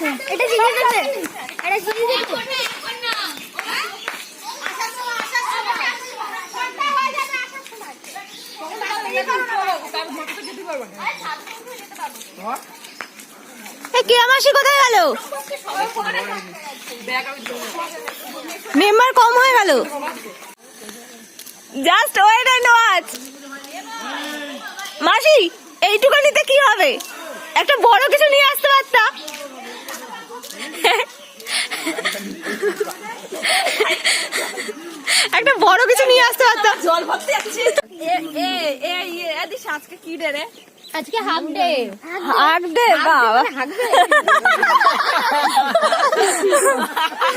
এটা কে মাসি কোথায় গেল? মেম্বার কম হয়ে গেল। জাস্ট ওয়েট এন্ড ওয়াচ মাসি এইটুকানিতে কি হবে? একটা বড় কিছু নিয়ে আসতে পারতা? একটা বড় কিছু নিয়ে আসতে পারতাম। জল ভরতে যাচ্ছে। এ এ এ এ এদিস আজকে কি রে রে? আজকে হাফ ডে আর দে বাবা।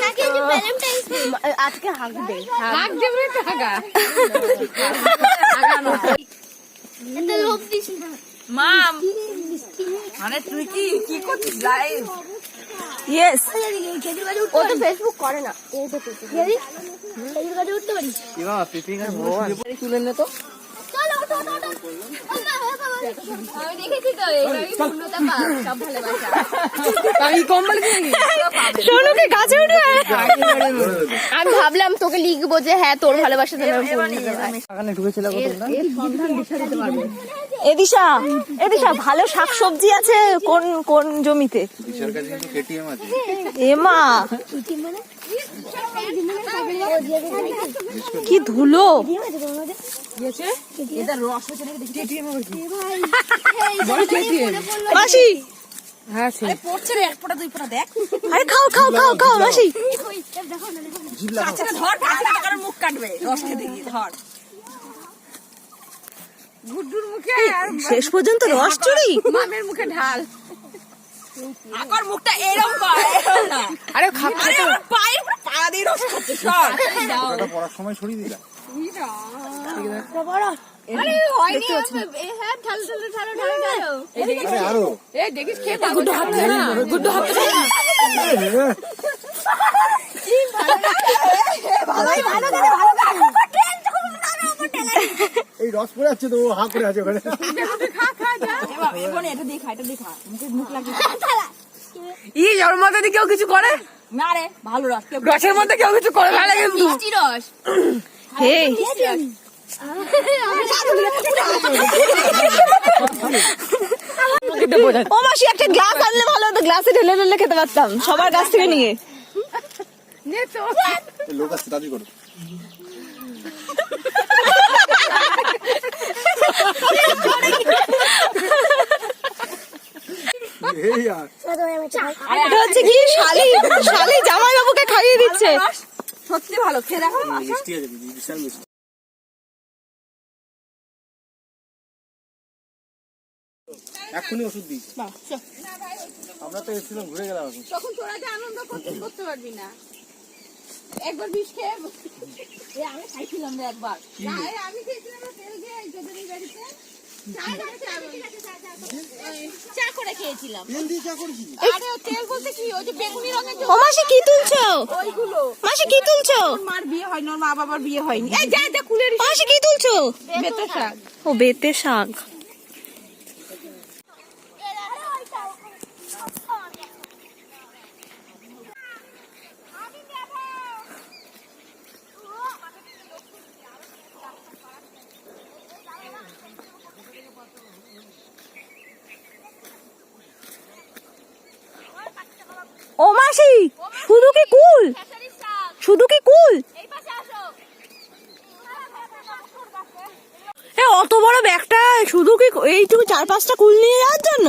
নাকি যে ডে আজকে দে হাক দেবে টাকা। মানে তুই কি কি করছিস লাইভ ইয়েস ও তো ফেসবুক করে না। এই তো ফেসবুক খেজুর গাছে উঠতে পারি তুলে নে তো। সোনুকে গাছে উঠবে আমি ভাবলাম তোকে লিখব যে হ্যাঁ তোর ভালোবাসা এদিশা এদিশা ভালো শাকসবজি আছে কোন কোন জমিতে? এমা কি ধুলো? মাসি। আরে খাও খাও খাও খাও মাসি। মুখ কাটবে। রস ধর। শেষ পর্যন্ত রস চুরি? মামের মুখে ঢাল। আকর মুখটা এরকম কর এরকম না। আরে আরে আমার পায়ের উপরে পা দিয়ে রস খাচ্ছে সর। পড়ার সময় সরিয়ে দিলাম। আরে হয়নি এ হ্যাঁ ঢাল ঢাল ঢাল ঢাল ঢাল। আরে। আরও এই দেখিস খেয়ে গুড্ডু হাত না। গুড্ডু হাত না এই রস পড়ে আছে তো ও হা করে আছে ওখানে। এবার এটা দেখা এটা দেখা। মুখে মুখ লাগিয়ে ই ওর মধ্যে দিয়ে কেউ কিছু করে? না রে ভালো রস রসের মধ্যে কেউ কিছু করে ফেলে কিন্তু। মিষ্টি রস। হে। ও মাসি একটা গ্লাস আনলে ভালো হতো গ্লাসে ঢেলে ঢেলে খেতে পারতাম। সবার কাছ থেকে নিয়ে। লোক আসছে করো। এটা হচ্ছে কি? শালি শালি জামাই বাবুকে খাইয়ে দিচ্ছে। সত্যি ভালো খেয়ে দেখো মিষ্টি আছে বিশাল মিষ্টি। এক্ষুনি ওষুধ দিই। আমরা তো এসেছিলাম ঘুরে গেলাম এখন। তখন তোরা যে আনন্দ করতে করতে পারবি না। একবার বিষ খেয়ে আমি খাইছিলাম রে একবার। আমি খেয়েছিলাম তেল দিয়ে এই বাড়িতে। চা খেয়েছিলাম। এই, চা করে খেয়েছিলাম আরে তেল বলতে কি ওই যে বেগুনি রঙের ও মাসি কি তুলছো? ওইগুলো মাসি কি তুলছো? মার বিয়ে হয়নি ওর মা বাবার বিয়ে হয়নি। এই যা যা কুলের মাসি কি তুলছো? বেতে শাক। ও বেতে শাক ও মাসি শুধু কি কুল? শুধু কি কুল? অত বড় ব্যাগটা, শুধু কি এইটুকু চার পাঁচটা কুল নিয়ে যাওয়ার জন্য?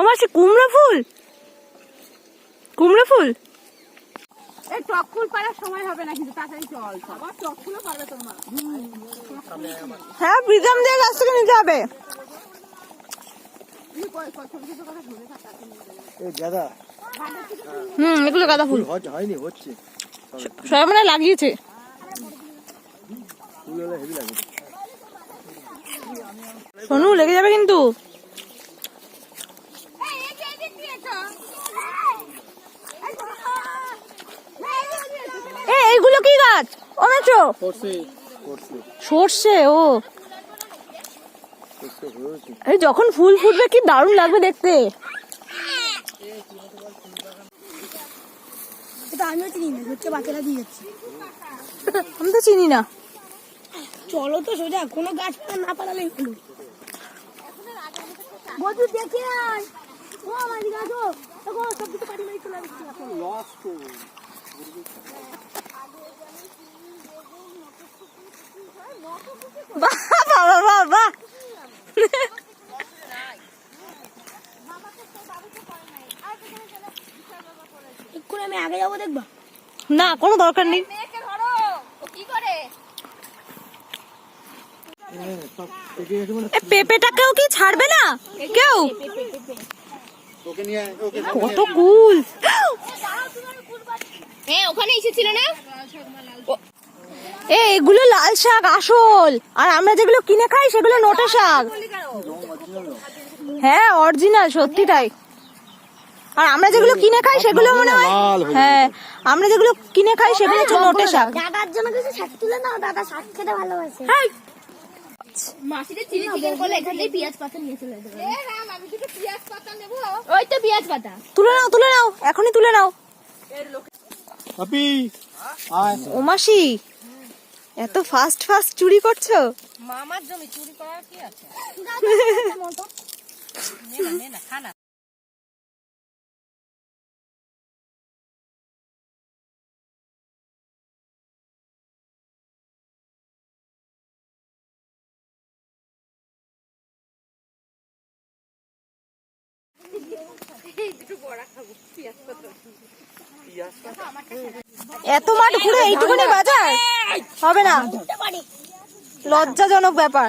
আমার সে কুমড়ো ফুল? কুমড়ো ফুল? এই টক ফুল পাড়ার সময় হবে না কিন্তু তাড়াতাড়ি চল আবার টক ফুলও পারবে তোর মা হ্যাঁ প্রীতম দিয়ে কাছ থেকে নিতে হবে। হুম এগুলো গাঁদা ফুল। হয়নি হচ্ছে। সবাই মানে লাগিয়েছে। সোনু লেগে যাবে কিন্তু এ কি গাছ? করছে সর্ষে। ও। এই যখন ফুল ফুটবে কি দারুণ লাগবে দেখতে। আমিও চিনি না হচ্ছে বাচ্চারা দিয়ে যাচ্ছে। আমি তো চিনি না। চলো তো সোজা কোনো গাছপালা না পালালেই হলো। বধু দেখে আয়। ও আমার দিকে আসো। দেখো সব কিছু পাটি মারি চলে আসছে এখন লস তো বাহ বাহ বাহ এক্ষুনি আমি আগে যাব দেখবা। না কোনো দরকার নেই। পেঁপেটাকেও কি ছাড়বে না? কেউ? কত কুল। হ্যাঁ ওখানে এসেছিল না? এ এগুলো লাল শাক আসল। আর আমরা যেগুলো কিনে খাই সেগুলো নোটে শাক। হ্যাঁ অরিজিনাল সত্যি তাই আর আমরা যেগুলো কিনে খাই সেগুলো মনে হয় হ্যাঁ আমরা যেগুলো কিনে খাই সেগুলো হচ্ছে নোটে শাক। দাদার জন্য কিছু শাক তুলে নাও দাদা শাক খেতে ভালোবাসে। মাসিদের চিলি চিকেন করলে এখান থেকে পেঁয়াজ পাতা নিয়ে চলে যাবে। এ রাম আমি দুটো পেঁয়াজ পাতা নেব। ওই তো পেঁয়াজ পাতা। তুলে নাও তুলে নাও এখনই তুলে নাও। আয়। ও মাসি এত ফাস্ট ফাস্ট চুরি করছ? মামার জমি চুরি করার কি আছে? নে না খানা এত মাঠ ঘুরে এইটুকুনি বাজার? হবে না। লজ্জাজনক ব্যাপার।